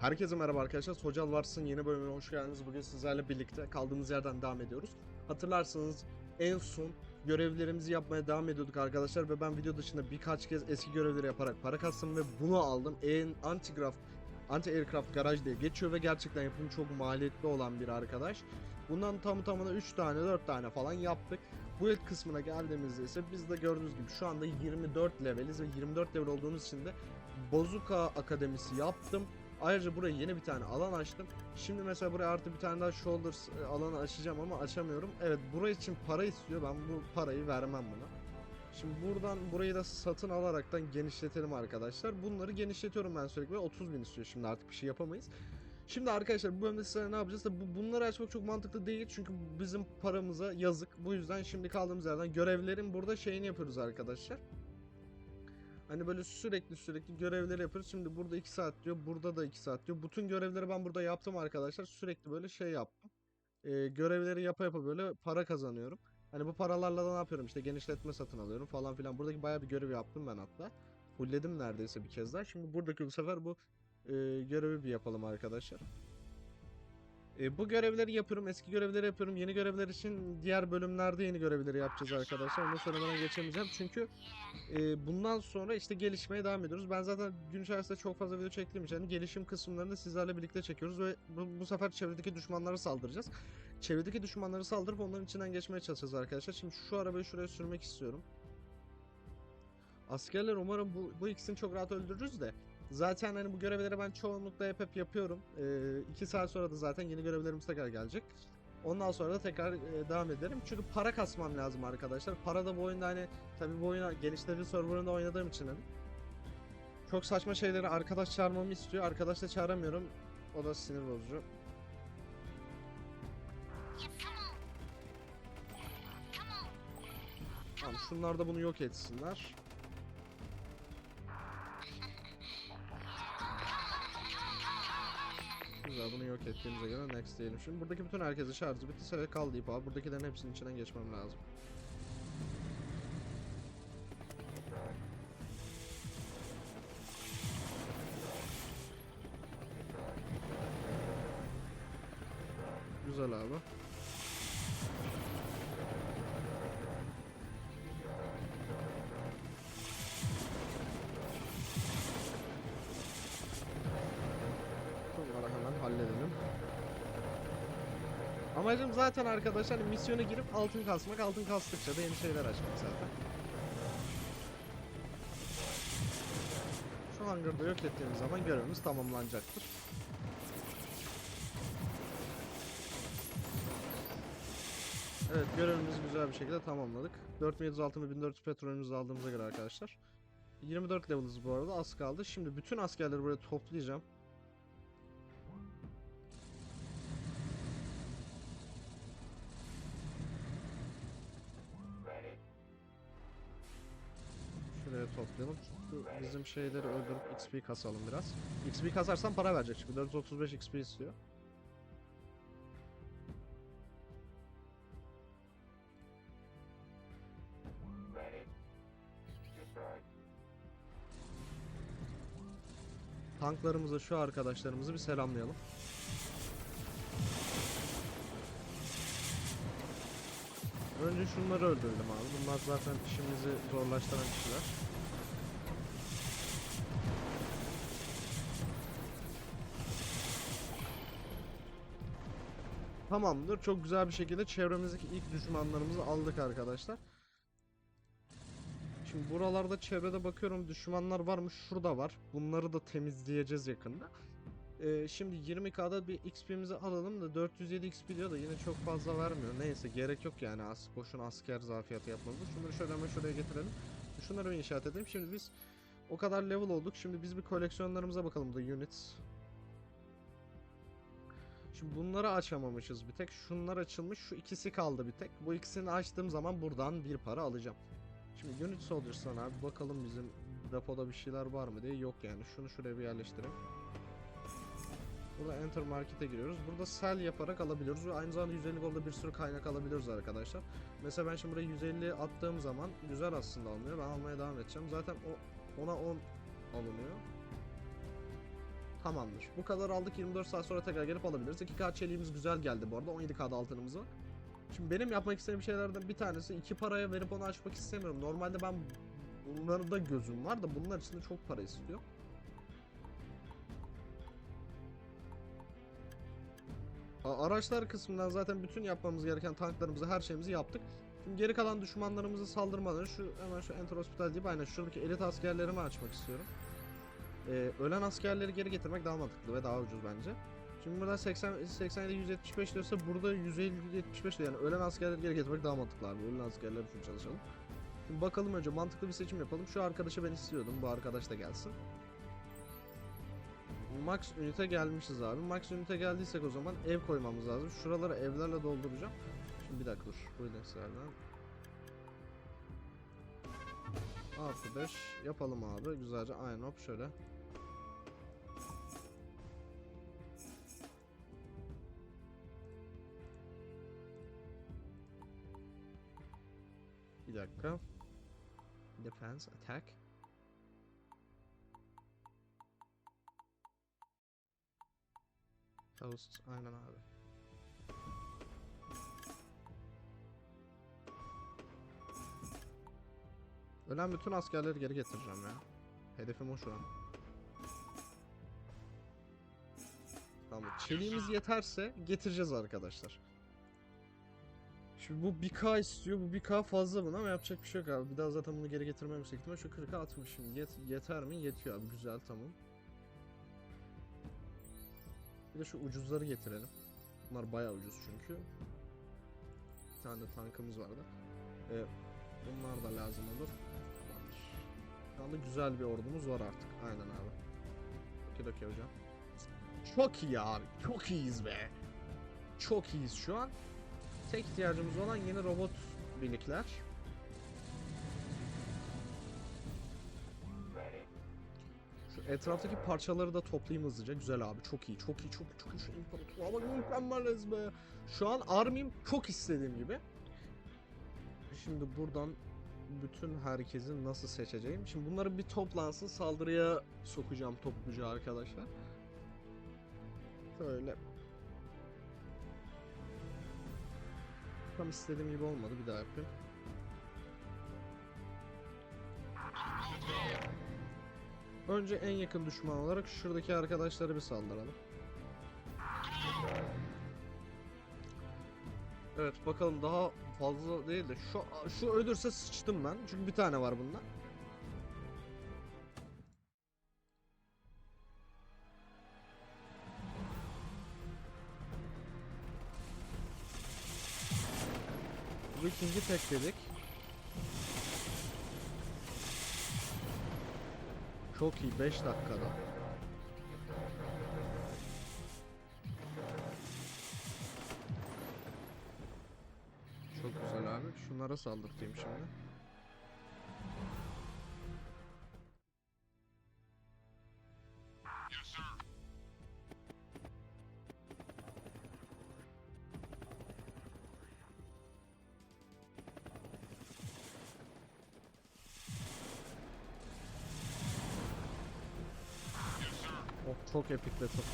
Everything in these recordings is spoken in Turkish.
Herkese merhaba arkadaşlar. Socal Varsın yeni bölümüne hoş geldiniz. Bugün sizlerle birlikte kaldığımız yerden devam ediyoruz. Hatırlarsanız en son görevlerimizi yapmaya devam ediyorduk arkadaşlar ve ben video dışında birkaç kez eski görevleri yaparak para kastım ve bunu aldım. En antigraf Anti Aircraft Garaj diye geçiyor ve gerçekten yapımı çok maliyetli olan bir arkadaş. Bundan tam tamına 3 tane 4 tane falan yaptık. Bu ilk kısmına geldiğimizde ise biz de gördüğünüz gibi şu anda 24 leveliz ve 24 level olduğumuz için de Bozuka Akademisi yaptım. Ayrıca buraya yeni bir tane alan açtım. Şimdi mesela buraya artı bir tane daha shoulders e, alanı açacağım ama açamıyorum. Evet buraya için para istiyor. Ben bu parayı vermem buna. Şimdi buradan burayı da satın alaraktan genişletelim arkadaşlar. Bunları genişletiyorum ben sürekli. 30 bin istiyor şimdi artık bir şey yapamayız. Şimdi arkadaşlar bu bölümde size ne yapacağız? Tabii bu, bunları açmak çok mantıklı değil çünkü bizim paramıza yazık. Bu yüzden şimdi kaldığımız yerden görevlerin burada şeyini yapıyoruz arkadaşlar. Hani böyle sürekli sürekli görevleri yapıyoruz. Şimdi burada 2 saat diyor, burada da 2 saat diyor. Bütün görevleri ben burada yaptım arkadaşlar. Sürekli böyle şey yaptım. Ee, görevleri yapa yapa böyle para kazanıyorum. Hani bu paralarla da ne yapıyorum? İşte genişletme satın alıyorum falan filan. Buradaki bayağı bir görev yaptım ben hatta. Fullledim neredeyse bir kez daha. Şimdi buradaki bu sefer bu e, görevi bir yapalım arkadaşlar. E, bu görevleri yapıyorum. Eski görevleri yapıyorum. Yeni görevler için diğer bölümlerde yeni görevleri yapacağız arkadaşlar. Onu söylemeden geçemeyeceğim. Çünkü e, bundan sonra işte gelişmeye devam ediyoruz. Ben zaten gün içerisinde çok fazla video çektiğim için gelişim kısımlarını sizlerle birlikte çekiyoruz ve bu, bu sefer çevredeki düşmanlara saldıracağız. Çevredeki düşmanları saldırıp onların içinden geçmeye çalışacağız arkadaşlar. Şimdi şu arabayı şuraya sürmek istiyorum. Askerler umarım bu, bu ikisini çok rahat öldürürüz de. Zaten hani bu görevleri ben çoğunlukla hep hep yapıyorum. 2 saat sonra da zaten yeni görevlerimiz tekrar gelecek. Ondan sonra da tekrar e, devam ederim. Çünkü para kasmam lazım arkadaşlar. Para da bu oyunda hani tabi bu oyuna geliştirici serverında oynadığım için hani çok saçma şeyleri arkadaş çağırmamı istiyor. Arkadaş da çağıramıyorum. O da sinir bozucu. Tamam şunlar da bunu yok etsinler. Güzel yok ettiğimize göre next diyelim. Şimdi buradaki bütün herkesin şarjı bittiyse ve kaldı ip abi. Buradakilerin hepsinin içinden geçmem lazım. Güzel abi. Bunları hemen halledelim. Amacım zaten arkadaşlar hani misyona girip altın kasmak. Altın kastıkça da yeni şeyler açmak zaten. Şu hangarda yok ettiğimiz zaman görevimiz tamamlanacaktır. Evet görevimizi güzel bir şekilde tamamladık. 4706 ve 1400 petrolümüzü aldığımıza göre arkadaşlar. 24 level'ız bu arada az kaldı. Şimdi bütün askerleri buraya toplayacağım. Toplayalım. Şu bizim şeyleri öldürüp XP kasalım biraz. XP kasarsam para verecek çünkü 435 XP istiyor. Tanklarımızı şu arkadaşlarımızı bir selamlayalım. Önce şunları öldürelim abi. Bunlar zaten işimizi zorlaştıran kişiler. Tamamdır. Çok güzel bir şekilde çevremizdeki ilk düşmanlarımızı aldık arkadaşlar. Şimdi buralarda çevrede bakıyorum düşmanlar var mı? Şurada var. Bunları da temizleyeceğiz yakında. Ee, şimdi 20k'da bir XP'mizi alalım da 407 XP diyor da yine çok fazla vermiyor. Neyse gerek yok yani as boşuna asker zafiyatı yapmamız. Şunları şöyle hemen şuraya getirelim. Şunları bir inşaat edelim. Şimdi biz o kadar level olduk. Şimdi biz bir koleksiyonlarımıza bakalım da units. Şimdi bunları açamamışız bir tek. Şunlar açılmış. Şu ikisi kaldı bir tek. Bu ikisini açtığım zaman buradan bir para alacağım. Şimdi unit soldiers'tan abi bakalım bizim depoda bir şeyler var mı diye. Yok yani. Şunu şuraya bir yerleştirelim. Burada Enter Market'e giriyoruz. Burada sell yaparak alabiliyoruz ve aynı zamanda 150 golda bir sürü kaynak alabiliyoruz arkadaşlar. Mesela ben şimdi buraya 150 attığım zaman güzel aslında alınıyor. Ben almaya devam edeceğim. Zaten o ona 10 alınıyor. Tamamdır. Bu kadar aldık 24 saat sonra tekrar gelip alabiliriz. 2K çeliğimiz güzel geldi bu arada. 17K'da altınımız var. Şimdi benim yapmak istediğim şeylerden bir tanesi iki paraya verip onu açmak istemiyorum. Normalde ben bunlarda gözüm var da bunlar için de çok para istiyor. Araçlar kısmından zaten bütün yapmamız gereken tanklarımızı her şeyimizi yaptık. Şimdi geri kalan düşmanlarımızı saldırmadan şu hemen şu Enter Hospital deyip aynen şuradaki elit askerlerimi açmak istiyorum. Ee, ölen askerleri geri getirmek daha mantıklı ve daha ucuz bence. Şimdi burada 80 87 175 diyorsa burada 150 75 diyor. Yani ölen askerleri geri getirmek daha mantıklı abi. Ölen askerler için çalışalım. Şimdi bakalım önce mantıklı bir seçim yapalım. Şu arkadaşı ben istiyordum. Bu arkadaş da gelsin. Max ünite gelmişiz abi. Max ünite geldiysek o zaman ev koymamız lazım. Şuraları evlerle dolduracağım. Şimdi bir dakika dur. Bu indekslerden. Artı 5 yapalım abi. Güzelce aynen hop şöyle. Defense, attack. Host, aynen abi. Ölen bütün askerleri geri getireceğim ya. Hedefim o şu an. Tamam. Çeliğimiz yeterse getireceğiz arkadaşlar. Şimdi bu 1K istiyor. Bu 1K fazla buna ama yapacak bir şey yok abi. Bir daha zaten bunu geri getirmem yüksek ihtimal. Şu 40'a atmışım. Yet yeter mi? Yetiyor abi. Güzel tamam. Bir de şu ucuzları getirelim. Bunlar bayağı ucuz çünkü. Bir tane de tankımız vardı. Ee, bunlar da lazım olur. Tamamdır. Şu anda güzel bir ordumuz var artık. Aynen abi. Okey hocam. Çok iyi abi. Çok iyiyiz be. Çok iyiyiz şu an. Tek ihtiyacımız olan yeni robot birlikler. Şu etraftaki parçaları da toplayayım hızlıca. Güzel abi. Çok iyi. Çok iyi. Çok iyi. Çok iyi. Şu imparatorluğa bak mükemmeliz be. Şu an army'm çok istediğim gibi. Şimdi buradan bütün herkesi nasıl seçeceğim? Şimdi bunları bir toplansın saldırıya sokacağım topluca arkadaşlar. Şöyle. Tam istediğim gibi olmadı. Bir daha yapayım. Önce en yakın düşman olarak şuradaki arkadaşları bir saldıralım. Evet bakalım daha fazla değil de şu şu ölürse sıçtım ben. Çünkü bir tane var bunda. Viking'i tekledik. Çok iyi 5 dakikada. Çok güzel abi. Şunlara saldırtayım şimdi. Çok epik ve çok.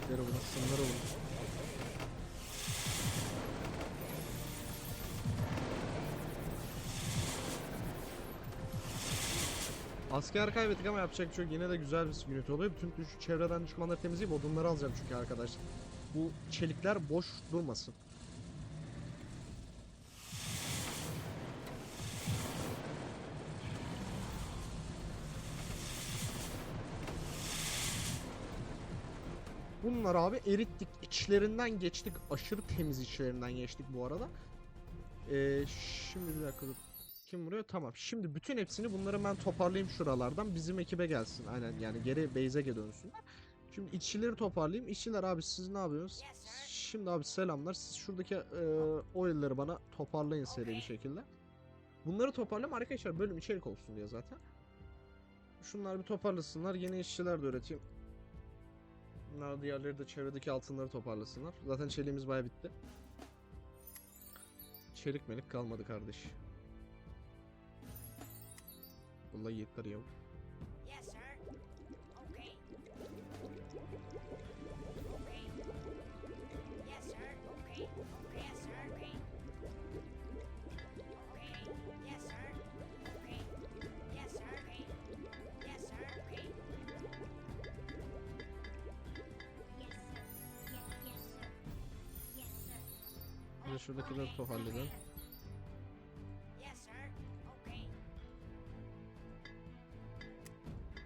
Kekleri vurun, şunları vurun. Asker kaybettik ama yapacak bir şey. Yine de güzel bir unit oluyor. Bütün düş çevreden düşmanları temizleyip odunları alacağım çünkü arkadaşlar. Bu çelikler boş durmasın. Bunlar abi erittik. içlerinden geçtik. Aşırı temiz içlerinden geçtik bu arada. Ee, şimdi bir dakika dur. Kim vuruyor? Tamam. Şimdi bütün hepsini bunları ben toparlayayım şuralardan. Bizim ekibe gelsin. Aynen yani geri base'e dönsünler. Şimdi işçileri toparlayayım. İşçiler abi siz ne yapıyorsunuz? Şimdi abi selamlar. Siz şuradaki e, oil'leri bana toparlayın seri bir şekilde. Bunları toparlayayım arkadaşlar bölüm içerik olsun diye zaten. Şunlar bir toparlasınlar. Yeni işçiler de üreteyim. Bunlar diğerleri de çevredeki altınları toparlasınlar. Zaten çeliğimiz baya bitti. çelik melik kalmadı kardeş. Vallahi yeter ya. Okay.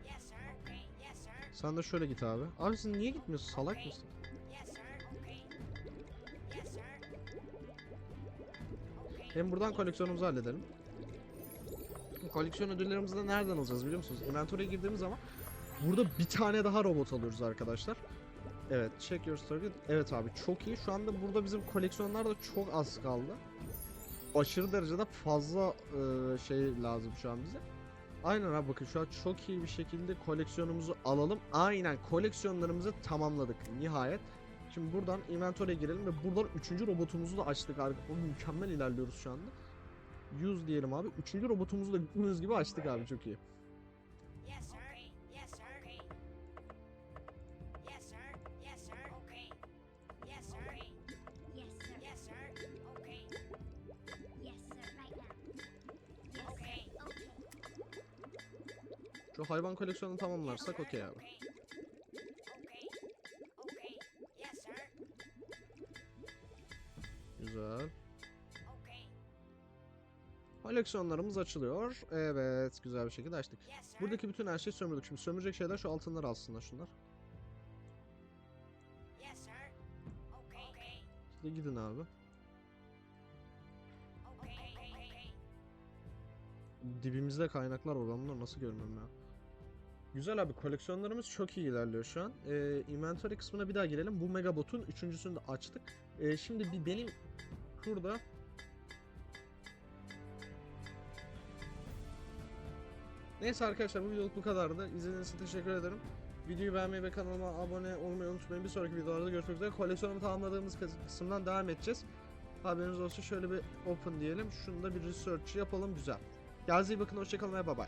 Yes, sir. Sen de şöyle git abi. Abi sen niye gitmiyorsun? Salak mısın? Hem buradan koleksiyonumuzu halledelim. Koleksiyon ödüllerimizi de nereden alacağız biliyor musunuz? Inventory'e girdiğimiz zaman burada bir tane daha robot alıyoruz arkadaşlar. Evet, check your target. Evet abi çok iyi. Şu anda burada bizim koleksiyonlar da çok az kaldı. Aşırı derecede fazla e, şey lazım şu an bize. Aynen abi bakın şu an çok iyi bir şekilde koleksiyonumuzu alalım. Aynen koleksiyonlarımızı tamamladık nihayet. Şimdi buradan inventory'e girelim ve buradan üçüncü robotumuzu da açtık abi. O mükemmel ilerliyoruz şu anda. 100 diyelim abi. Üçüncü robotumuzu da gördüğünüz gibi açtık abi çok iyi. Şu hayvan koleksiyonunu tamamlarsak okey abi. Güzel. Koleksiyonlarımız açılıyor. Evet güzel bir şekilde açtık. Buradaki bütün her şeyi sömürdük. Şimdi sömürecek şeyler şu altınları alsınlar şunlar. Siz de gidin abi. Dibimizde kaynaklar var. Ben nasıl görmüyorum ya. Güzel abi koleksiyonlarımız çok iyi ilerliyor şu an. Ee, inventory kısmına bir daha girelim. Bu megabotun üçüncüsünü de açtık. Ee, şimdi bir benim şurada Neyse arkadaşlar bu videoluk bu kadardı. İzlediğiniz için teşekkür ederim. Videoyu beğenmeyi ve kanalıma abone olmayı unutmayın. Bir sonraki videolarda görüşmek üzere. Koleksiyonumu tamamladığımız kıs- kısımdan devam edeceğiz. Haberiniz olsun şöyle bir open diyelim. Şunu da bir research yapalım güzel. İyi bakın hoşçakalın ve bye bye.